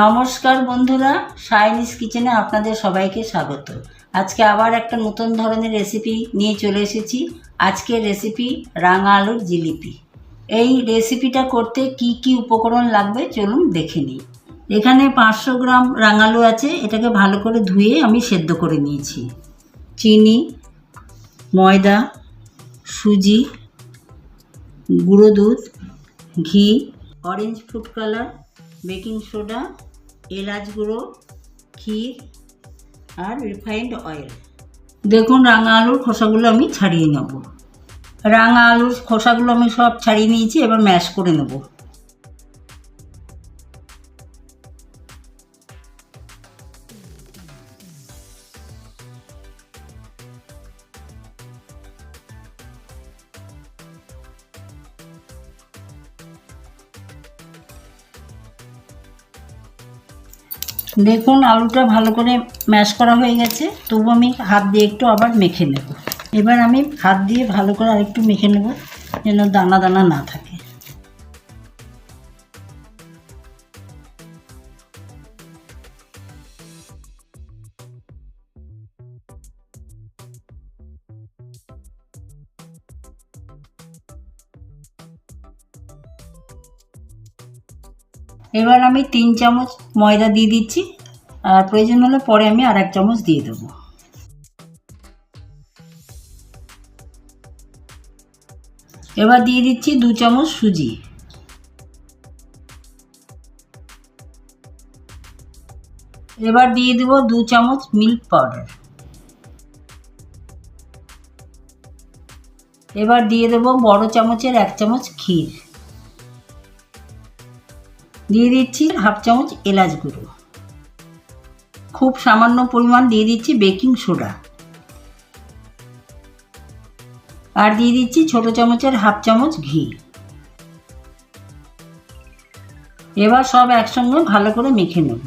নমস্কার বন্ধুরা সাইনিস কিচেনে আপনাদের সবাইকে স্বাগত। আজকে আবার একটা নতুন ধরনের রেসিপি নিয়ে চলে এসেছি। আজকের রেসিপি রাঙা আলুর জিলিপি। এই রেসিপিটা করতে কি কি উপকরণ লাগবে চলুন দেখে নিই। এখানে পাঁচশো গ্রাম রাঙালু আছে, এটাকে ভালো করে ধুয়ে আমি সেদ্ধ করে নিয়েছি। চিনি, ময়দা, সুজি, গুঁড়ো দুধ, ঘি orange food colour baking soda, এলাচ গুঁড়ো, ক্ষীর আর রিফাইন্ড অয়েল। দেখুন রাঙা আলুর খোসাগুলো আমি ছাড়িয়ে নেব। রাঙা আলুর খোসাগুলো আমি সব ছাড়িয়ে নিয়েছি, এবার ম্যাশ করে নেব। দেখুন, আলুটা ভালো করে ম্যাশ করা হয়ে গেছে। তবু আমি হাত দিয়ে একটু আবার মেখে নেব। এবার আমি হাত দিয়ে ভালো করে আরেকটু মেখে নেব, যেন দানা দানা না থাকে। এবার আমি তিন চামচ ময়দা দিয়ে দিচ্ছি, আর প্রয়োজন হলে পরে আমি আর এক চামচ দিয়ে দেবো। এবার দিয়ে দিচ্ছি দু চামচ সুজি। এবার দিয়ে দেবো দু চামচ মিল্ক পাউডার। এবার দিয়ে দেবো বড় চামচের এক চামচ ক্ষীর। দিয়ে দিচ্ছি হাফ চামচ এলাচ গুঁড়ো। খুব সামান্য পরিমাণ দিয়ে দিচ্ছি বেকিং সোডা। আর দিয়ে দিচ্ছি ছোট চামচের হাফ চামচ ঘি। এবার সব একসঙ্গে ভালো করে মেখে নেব।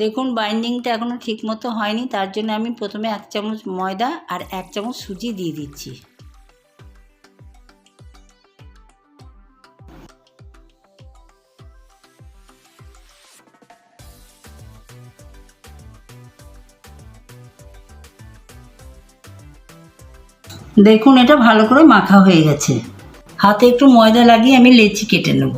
দেখুন বাইন্ডিংটা এখনও ঠিকমতো হয়নি, তার জন্য আমি প্রথমে এক চামচ ময়দা আর এক চামচ সুজি দিয়ে দিচ্ছি। দেখুন, এটা ভালো করে মাখা হয়ে গেছে। হাতে একটু ময়দা লাগিয়ে আমি লেচি কেটে নেব।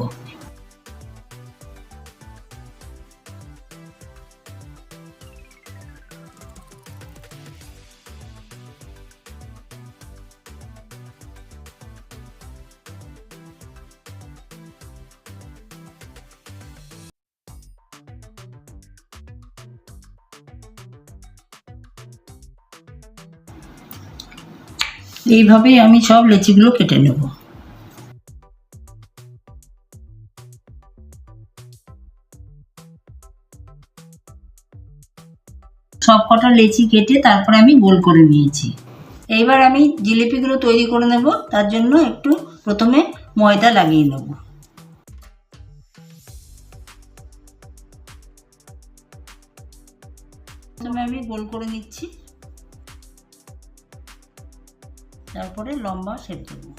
এইভাবেই আমি সব লেচিগুলো কেটে নেব। সব কটা লেচি কেটে তারপরে আমি গোল করে নিয়েছি। এইবার আমি জিলিপিগুলো তৈরি করে নেব, তার জন্য একটু প্রথমে ময়দা লাগিয়ে নেব। প্রথমে আমি গোল করে নিচ্ছি। তারপরে লম্বা শেপ দেবো।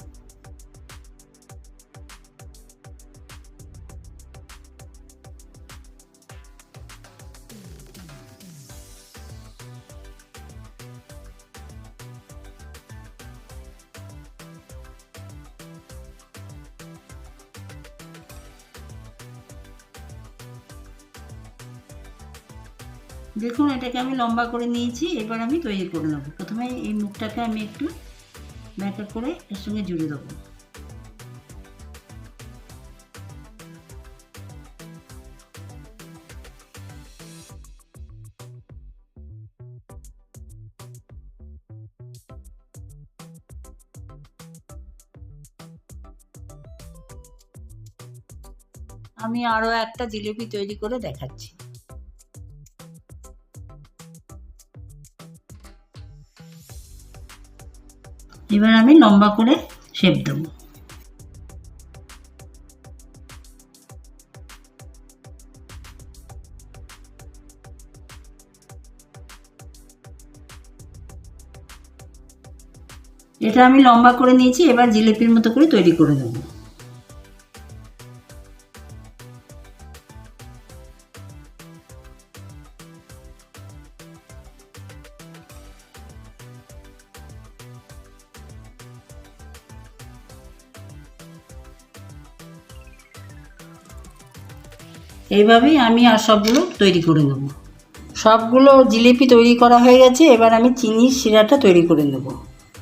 দেখুন, এটাকে আমি লম্বা করে নিয়েছি, এবার আমি তৈরি করে নেব। প্রথমে এই মুখটাকে আমি একটু ব্যাকা করে এর সঙ্গে জুড়ে দেবো। আমি আরও একটা জিলিপি তৈরি করে দেখাচ্ছি। এবার আমি লম্বা করে শেপ দেবো। এটা আমি লম্বা করে নিয়েছি, এবার জিলিপির মতো করে তৈরি করে দেবো। এইভাবেই আমি আর সবগুলো তৈরি করে নেব। সবগুলো জিলিপি তৈরি করা হয়ে গেছে, এবার আমি চিনির শিরাটা তৈরি করে নেব।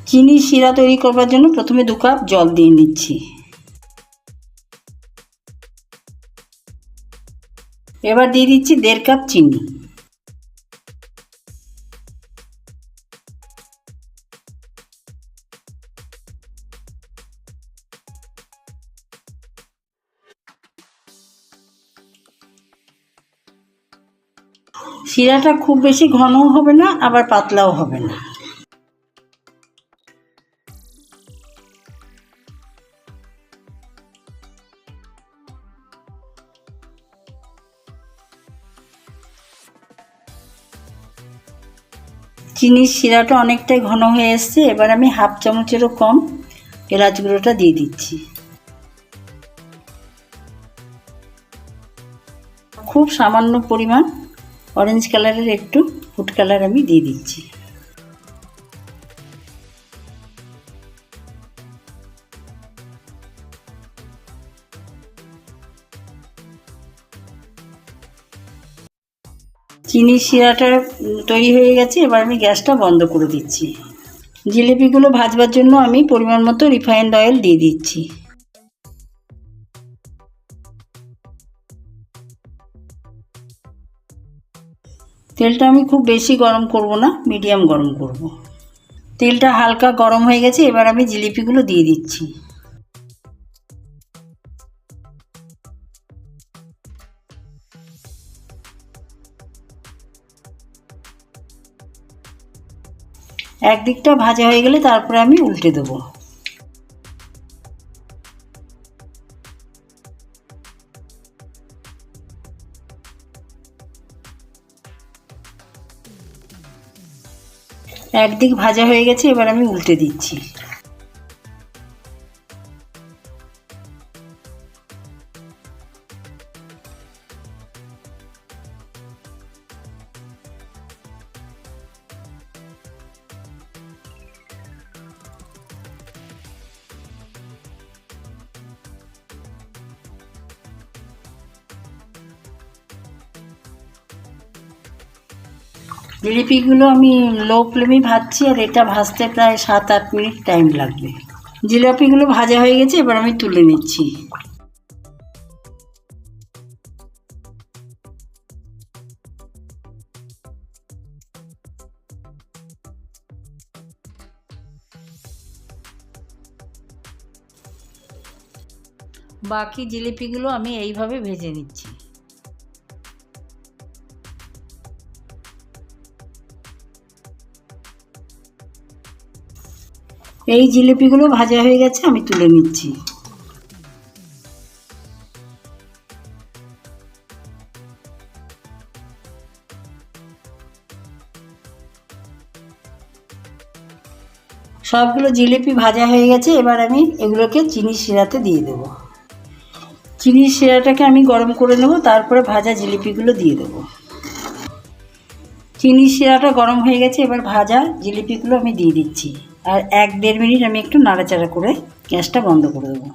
চিনির শিরা তৈরি করবার জন্য প্রথমে দু কাপ জল দিয়ে নিচ্ছি। এবার দিয়ে দিচ্ছি দেড় কাপ চিনি। শিরাটা খুব বেশি ঘনও হবে না, আবার পাতলাও হবে না। চিনির শিরাটা অনেকটাই ঘন হয়ে এসছে, এবার আমি হাফ চামচেরও কম এলাচ গুঁড়োটা দিয়ে দিচ্ছি। খুব সামান্য পরিমাণ অরেঞ্জ কালারের একটু ফুড কালার আমি দিয়ে দিচ্ছি। চিনির শিরাটা তৈরি হয়ে গেছে, এবার আমি গ্যাসটা বন্ধ করে দিচ্ছি। জিলিপিগুলো ভাজবার জন্য আমি পরিমাণ মতো রিফাইন্ড অয়েল দিয়ে দিচ্ছি। তেলটা আমি খুব বেশি গরম করব না মিডিয়াম গরম করব। তেলটা হালকা গরম হয়ে গেছে, এবার আমি জিলিপিগুলো দিয়ে দিচ্ছি একদিকটা ভাজা হয়ে গেলে তারপরে আমি উল্টে দেবো একদিক ভাজা হয়ে গেছে এবার আমি উল্টে দিচ্ছি। জিলিপিগুলো আমি লো ফ্লেমে ভাজছি আর এটা ভাজতে প্রায় সাত আট মিনিট টাইম লাগবে। জিলাপিগুলো ভাজা হয়ে গেছে, এবার আমি তুলে নিচ্ছি। বাকি জিলিপিগুলো আমি এইভাবে ভেজে নিচ্ছি। এই জিলিপিগুলো ভাজা হয়ে গেছে, আমি তুলে নিচ্ছি। সবগুলো জিলিপি ভাজা হয়ে গেছে, এবার আমি এগুলোকে চিনি শিরাতে দিয়ে দেবো। চিনির শিরাটাকে আমি গরম করে নেব, তারপরে ভাজা জিলিপিগুলো দিয়ে দেবো। চিনির শিরাটা গরম হয়ে গেছে, এবার ভাজা জিলিপিগুলো আমি দিয়ে দিচ্ছি। আর এক দেড় মিনিট আমি একটু নাড়াচাড়া করে গ্যাসটা বন্ধ করে দেবো।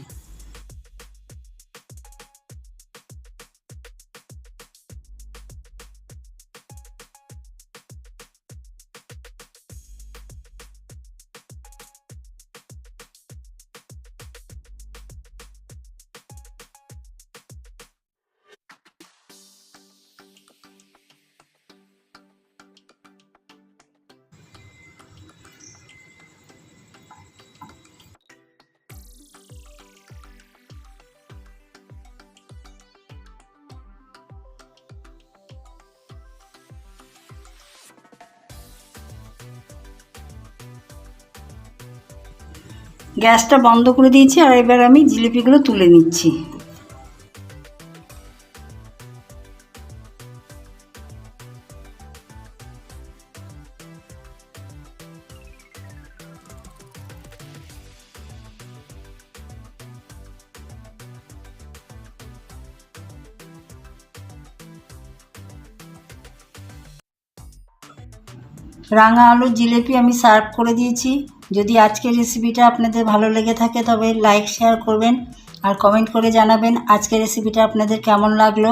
গ্যাসটা বন্ধ করে দিয়েছি আর এবার আমি জিলিপিগুলো তুলে নিচ্ছি। রাঙা আলুর জিলেপি আমি সার্ভ করে দিয়েছি। যদি আজকের রেসিপিটা আপনাদের ভালো লেগে থাকে তবে লাইক শেয়ার করবেন আর কমেন্ট করে জানাবেন আজকের রেসিপিটা আপনাদের কেমন লাগল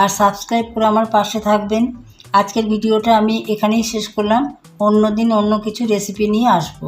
আর সাবস্ক্রাইব করে আমার পাশে থাকবেন। আজকের ভিডিওটা আমি এখানেই শেষ করলাম। অন্য দিন অন্য কিছু রেসিপি নিয়ে আসব।